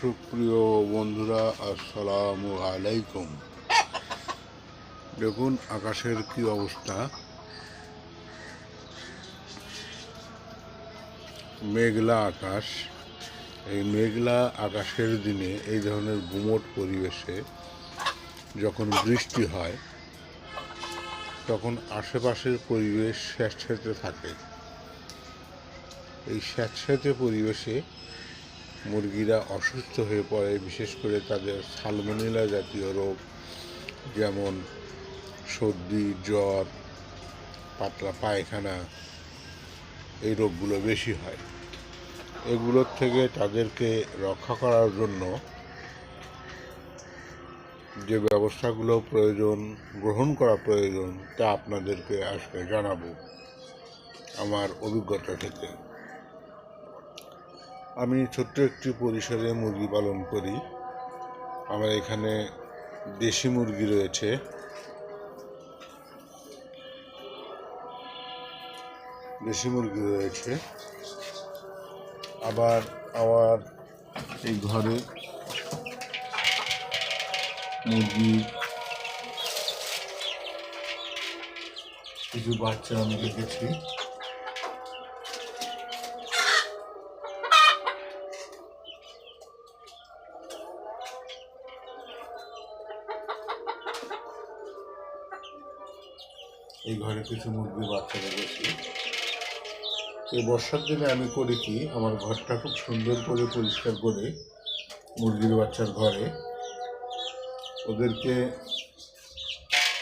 সুপ্রিয় বন্ধুরা, আসসালামু আলাইকুম। দেখুন আকাশের কি অবস্থা। মেঘলা আকাশ। এই মেঘলা আকাশের দিনে এই ধরনের গুমট পরিবেশে যখন বৃষ্টি হয়, তখন আশেপাশের পরিবেশ স্যাঁতস্যাঁতে থাকে। এই স্যাঁতস্যাঁতে পরিবেশে মুরগিরা অসুস্থ হয়ে পড়ে, বিশেষ করে তাদের সালমোনেলা জাতীয় রোগ, যেমন সর্দি, জ্বর, পাতলা পায়খানা, এই রোগগুলো বেশি হয়। এগুলোর থেকে তাদেরকে রক্ষা করার জন্য যে ব্যবস্থাগুলো প্রয়োজন, গ্রহণ করা প্রয়োজন, তা আপনাদেরকে আজকে জানাব আমার অভিজ্ঞতা থেকে। আমি ছোট্ট একটি পরিসরে মুরগি পালন করি। আমার এখানে দেশি মুরগি রয়েছে। দেশি মুরগি রয়েছে। আবার আমার এই ঘরে মুরগি, কিছু বাচ্চা আমি রেখেছি এই ঘরে কিছু মুরগির বাচ্চা রেখেছি এই বর্ষার দিনে আমি করি কি, আমার ঘরটা খুব সুন্দর করে পরিষ্কার করে মুরগির বাচ্চার ঘরে ওদেরকে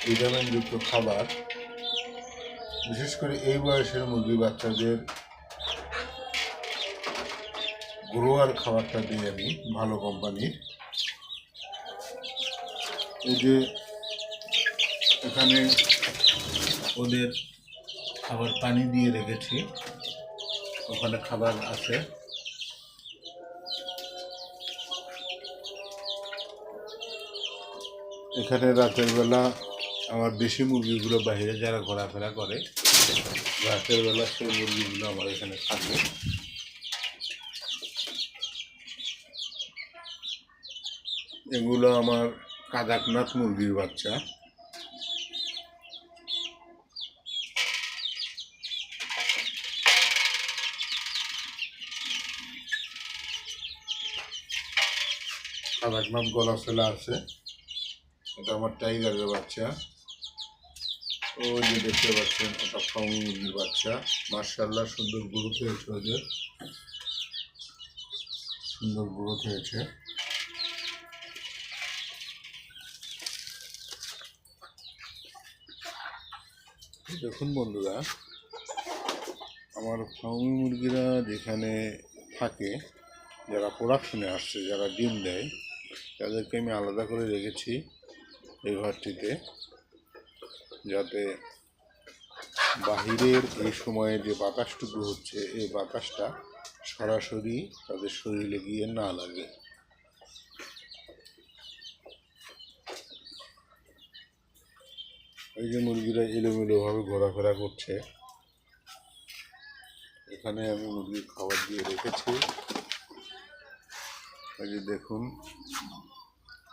ভিটামিনযুক্ত খাবার, বিশেষ করে এই বয়সের মুরগির বাচ্চাদের গ্রোয়ার খাবারটা দিই আমি ভালো কোম্পানির এই যে এখানে ওদের খাবার পানি দিয়ে রেখেছি। ওখানে খাবার আছে। এখানে রাতের বেলা আমার দেশি মুরগিগুলো বাইরে যারা ঘোরাফেরা করে, রাতের বেলা সেই মুরগিগুলো আমার এখানে থাকে এগুলো আমার কাদাকনাথ মুরগির বাচ্চা। কাদাকনাথ গলা ফেলা আছে। এটা আমার টাইগারের বাচ্চা। ও যে দেখতে পাচ্ছেন ওটা মুরগির বাচ্চা। মার্শাল্লাহ সুন্দর গ্রোথ হয়েছে ওদের। সুন্দর গ্রোথ হয়েছে। দেখুন বন্ধুরা, আমার ফাউমি মুরগিরা যেখানে থাকে, যারা প্রোডাকশনে আসছে, যারা ডিম দেয় তাদেরকে আমি আলাদা করে রেখেছি এই ঘরটিতে, যাতে বাহিরের এই সময়ে যে বাতাসটুকু হচ্ছে, এই বাতাসটা সরাসরি তাদের শরীরে গিয়ে না লাগে। এই যে মুরগিরা এলোমেলোভাবে ঘোরাফেরা করছে। এখানে আমি মুরগির খাবার দিয়ে রেখেছি। যে দেখুন,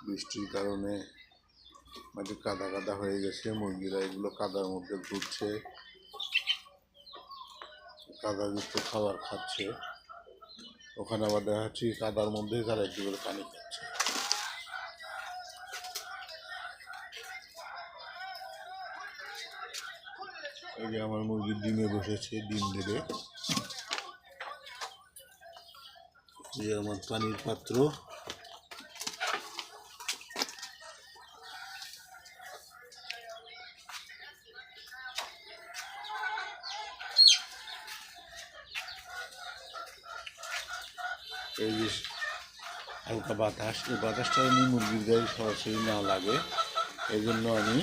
বৃষ্টির কারণে মাঝে কাদা কাদা হয়ে গেছে, মুরগিরা এগুলো কাদার মধ্যে ঘুরছে কাদাযুক্ত খাবার খাচ্ছে। ওখানে আবার দেখা যাচ্ছে কাদার মধ্যেই তারা একটু করে পানি খাচ্ছে। এই যে আমার মুরগির ডিমে বসেছে, ডিম দেবে। যে আমার পানির পাত্র। এই যে হালকা বাতাস, এই বাতাসটা আমি মুরগির গায়ে সরাসরি না লাগে। এই জন্য আমি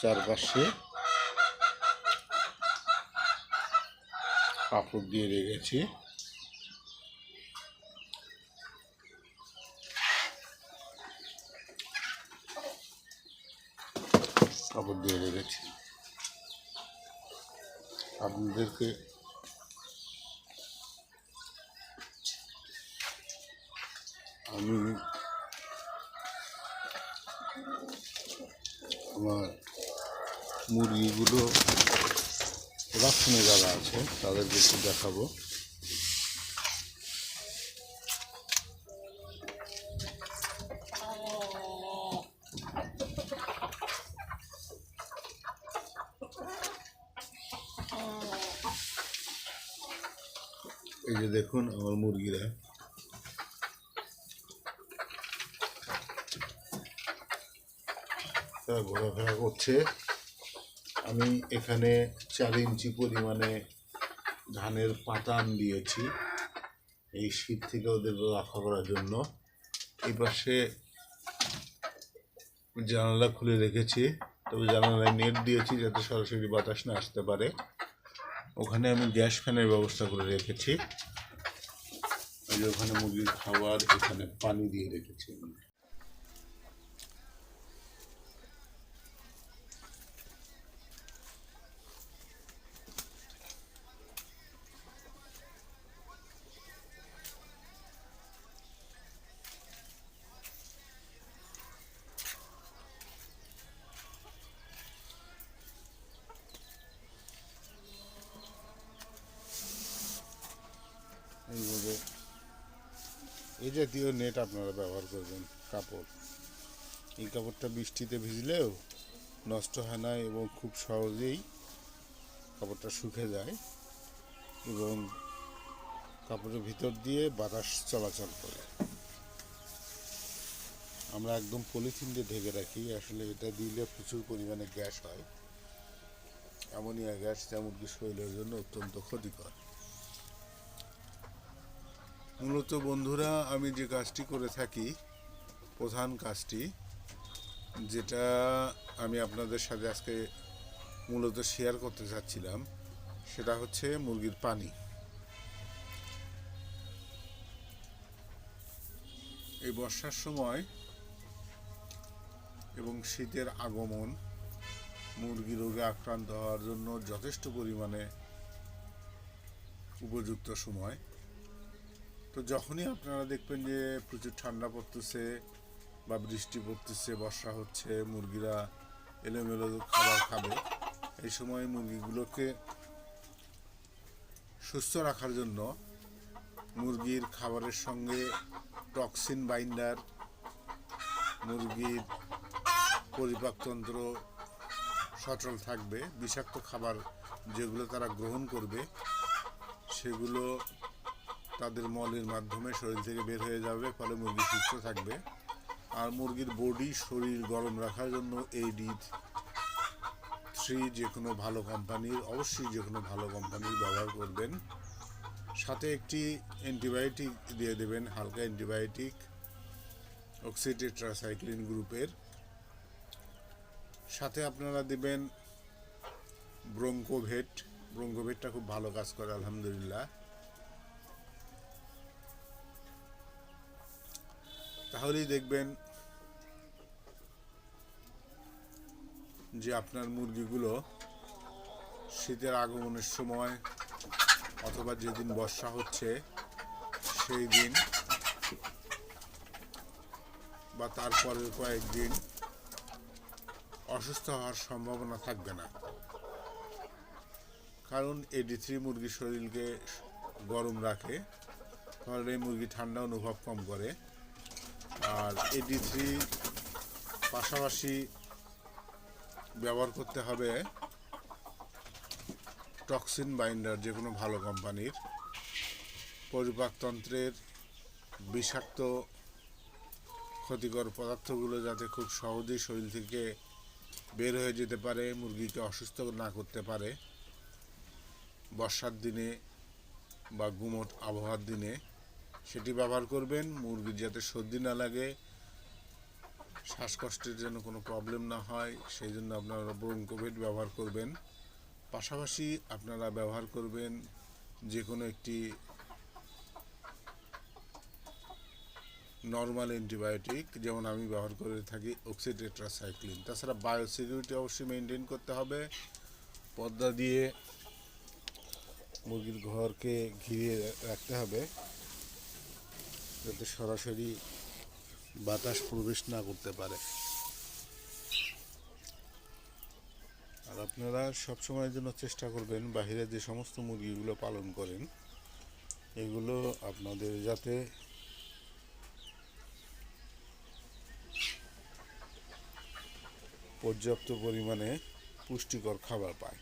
চারপাশে কাপড় দিয়ে রেখেছি কাপড় দিয়ে রেখেছি আপনাদেরকে আমি আমার মুরগিগুলো প্রোডাকশনে যারা আছে তাদেরকে একটু দেখাবো। এই যে দেখুন আমার মুরগিরা। তারা ঘোরাফেরা করছে। আমি এখানে চার ইঞ্চি পরিমাণে ধানের পাতান দিয়েছি এই শীত থেকে ওদের রক্ষা করার জন্য। এই পাশে জানালা খুলে রেখেছি, তবে জানালায় নেট দিয়েছি যাতে সরাসরি বাতাস না আসতে পারে। ওখানে আমি গ্যাস ফ্যানের ব্যবস্থা করে রেখেছি। ওখানে মুরগির খাবার এখানে পানি দিয়ে রেখেছি আমি। এইভাবে এই জাতীয় নেট আপনারা ব্যবহার করবেন, কাপড়। এই কাপড়টা বৃষ্টিতে ভিজলেও নষ্ট হয় না এবং খুব সহজেই কাপড়টা শুকে যায় এবং কাপড়ের ভিতর দিয়ে বাতাস চলাচল করে। আমরা একদম পলিথিন দিয়ে ঢেকে রাখি, আসলে এটা দিলে প্রচুর পরিমাণে গ্যাস হয়। অ্যামোনিয়া গ্যাস যা মুরগির শরীরের জন্য অত্যন্ত ক্ষতিকর। মূলত বন্ধুরা, আমি যে কাজটি করে থাকি, প্রধান কাজটি, যেটা আমি আপনাদের সাথে আজকে মূলত শেয়ার করতে চাচ্ছিলাম সেটা হচ্ছে মুরগির পানি। এই বর্ষার সময় এবং শীতের আগমন, মুরগি রোগে আক্রান্ত হওয়ার জন্য যথেষ্ট পরিমাণে উপযুক্ত সময়। তো যখনই আপনারা দেখবেন যে প্রচুর ঠান্ডা পড়তেছে বা বৃষ্টি পড়তেছে, বর্ষা হচ্ছে, মুরগিরা এলোমেলো খাবার খাবে, এই সময় মুরগিগুলোকে সুস্থ রাখার জন্য মুরগির খাবারের সঙ্গে টক্সিন বাইন্ডার, মুরগির পরিপাকতন্ত্র সচল থাকবে, বিষাক্ত খাবার যেগুলো তারা গ্রহণ করবে, সেগুলো তাদের মলের মাধ্যমে শরীর থেকে বের হয়ে যাবে, ফলে মুরগি সুস্থ থাকবে। আর মুরগির বডি শরীর গরম রাখার জন্য এই ডি থ্রি যে কোনো ভালো কোম্পানির অবশ্যই যে কোনো ভালো কোম্পানির ব্যবহার করবেন। সাথে একটি অ্যান্টিবায়োটিক দিয়ে দেবেন, হালকা অ্যান্টিবায়োটিক অক্সিটেট্রাসাইক্লিন গ্রুপের। সাথে আপনারা দেবেন ব্রঙ্কোভেট ব্রঙ্কোভেটটা খুব ভালো কাজ করে, আলহামদুলিল্লাহ। তাহলেই দেখবেন যে আপনার মুরগিগুলো শীতের আগমনের সময় অথবা যেদিন বর্ষা হচ্ছে, সেই দিন বা তারপরের কয়েকদিন অসুস্থ হওয়ার সম্ভাবনা থাকবে না। কারণ এডি থ্রি মুরগির শরীরকে গরম রাখে, ফলে এই মুরগি ঠান্ডা অনুভব কম করে। আর এডি থ্রি পাশাপাশি ব্যবহার করতে হবে টক্সিন বাইন্ডার যে কোনো ভালো কোম্পানির। পরিপাকতন্ত্রের বিষাক্ত, ক্ষতিকর পদার্থগুলো যাতে খুব সহজেই শরীর থেকে বের হয়ে যেতে পারে, মুরগিকে অসুস্থ না করতে পারে। বর্ষার দিনে বা গুমট আবহাওয়ার দিনে সেটি ব্যবহার করবেন মুরগির যাতে সর্দি না লাগে, শ্বাসকষ্টের যেন কোনো প্রবলেম না হয়, সেই জন্য আপনারা ব্রঙ্কোভেট ব্যবহার করবেন। পাশাপাশি আপনারা ব্যবহার করবেন যে কোনো একটি নর্মাল অ্যান্টিবায়োটিক যেমন আমি ব্যবহার করে থাকি অক্সিটেট্রাসাইক্লিন তাছাড়া বায়োসিকিউরিটি অবশ্যই মেনটেন করতে হবে। পর্দা দিয়ে মুরগির ঘরকে ঘিরে রাখতে হবে। যাতে সরাসরি বাতাস প্রবেশ না করতে পারে। আর আপনারা সবসময়ের জন্য চেষ্টা করবেন বাইরে যে সমস্ত মুরগিগুলো পালন করেন, এগুলো আপনাদের যাতে পর্যাপ্ত পরিমাণে পুষ্টিকর খাবার পায়।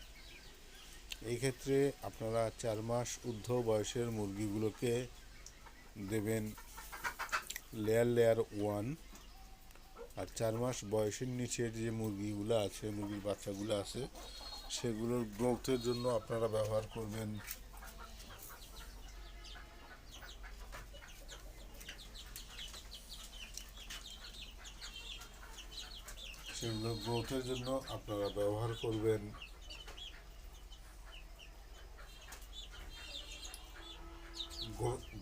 এই ক্ষেত্রে আপনারা চার মাস ঊর্ধ্ব বয়সের মুরগিগুলোকে দেবেন লেয়ার লেয়ার ওয়ান। আর চার মাস বয়সের নিচের যে মুরগিগুলো আছে, মুরগির বাচ্চাগুলো আছে, সেগুলোর গ্রোথের জন্য আপনারা ব্যবহার করবেন। সেগুলো গ্রোথের জন্য আপনারা ব্যবহার করবেন।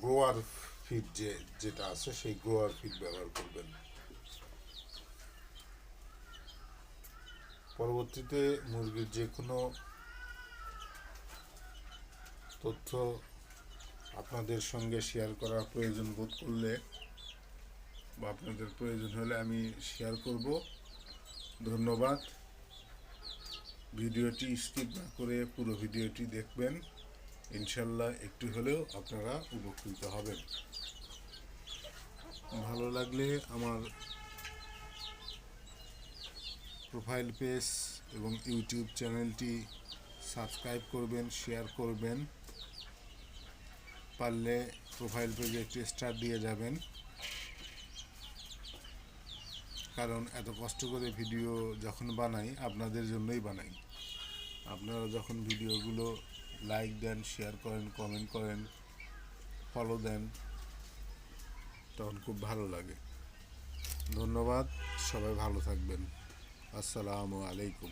গ্রোয়ার ফিড যে, যেটা আছে সেই গ্রোয়ার ফিড ব্যবহার করবেন। পরবর্তীতে মুরগির যে কোনো তথ্য আপনাদের সঙ্গে শেয়ার করার প্রয়োজন বোধ করলে বা আপনাদের প্রয়োজন হলে আমি শেয়ার করব। ধন্যবাদ। ভিডিওটি স্কিপ না করে পুরো ভিডিওটি দেখবেন। ইনশাল্লাহ একটু হলেও আপনারা উপকৃত হবেন। ভালো লাগলে আমার প্রোফাইল পেজ এবং ইউটিউব চ্যানেলটি সাবস্ক্রাইব করবেন শেয়ার করবেন। পারলে প্রোফাইল পেজে একটি স্টার দিয়ে যাবেন। কারণ এত কষ্ট করে ভিডিও যখন বানাই, আপনাদের জন্যই বানাই। আপনারা যখন ভিডিওগুলো লাইক দেন শেয়ার করেন কমেন্ট করেন ফলো দেন, তখন খুব ভালো লাগে। ধন্যবাদ, সবাই ভালো থাকবেন। আসসালামু আলাইকুম।